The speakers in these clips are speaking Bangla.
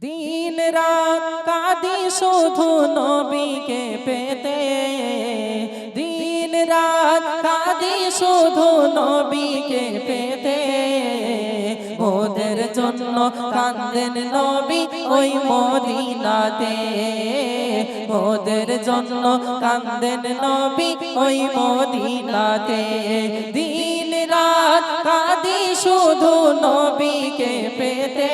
দিন রাত কাঁদি শুধু নবীকে পেতে। দিন রাত কাঁদি শুধু নবীকে পেতে। ওদের জন্য কান্দেন নবী ওই মদিনাতে। ওদের জন্য কান্দেন নবী ওই মদিনাতে। দিন রাত কাঁদি শুধু নবীকে পেতে।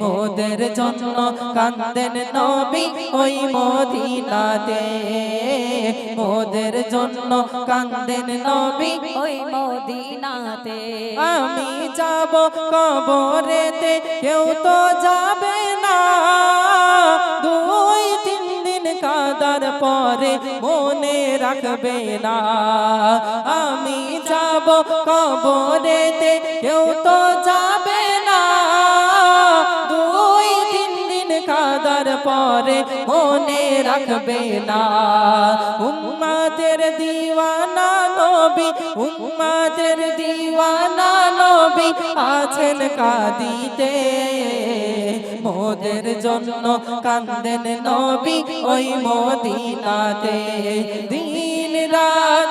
ওদের জন্য কান্দেন নবী ওই মদিনাতে। ওদের জন্য কান্দেন নবী ওই মদিনাতে। আমি যাব কবরেতে, কেউ তো যাবে না। দুই, তিন দিন কাদার পরে মনে রাখবে না। কবরেতে কেউ তো যাবে না। দুই তিন দিন কাদার পরে মনে রাখবে না। উম্মাদের দিওয়ানা নবী, উম্মাদের দিওয়ানা নবী আছেন কাদিতে। মোদের জন্য কান্দেন নবী ওই মদিনাতে। দিন রাত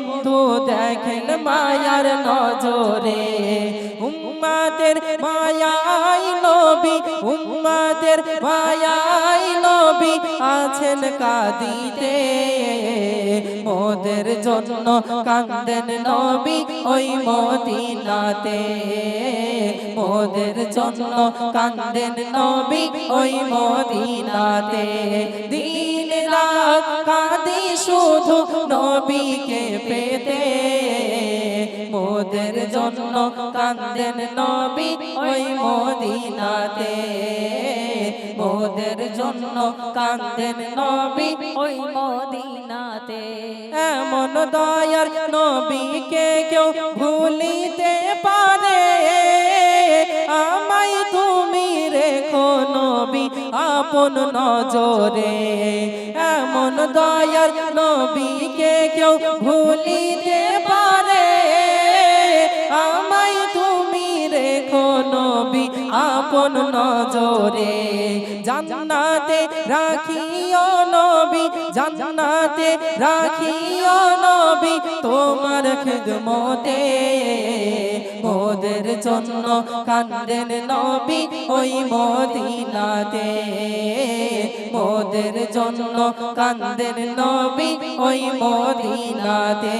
বন্ধু দেখেন মায়ার নজরে। উম্মাদের মায়াই নবী, উম্মাদের মায়াই নবী আছেন কাদিতে। মোদের জন্য কান্দেন নবী ওই মদিনাতে। মোদের জন্য কান্দেন নবী ওই মদিনাতে। দিন রাত কাঁদি শুধু নবীকে পেতে। মোদের জন্য কান্দেন নবী ওই মদিনাতে। মোদের জন্য কান্দেন নবী ওই মদিনাতে। এমন দয়ার নবীকে কেউ ভুলিতে নবী আপন নজরে। এমন দয়ার নবীকে কেউ ভুলিতে আপন নজরে জান্নাতে রাখিও নবী, জান্নাতে রাখিও নবী, তোমার খিদমতে মোদের জন্য কান্দেন নবী ওই মদিনাতে। মোদের জন্য কান্দেন নবী ওই মদিনাতে।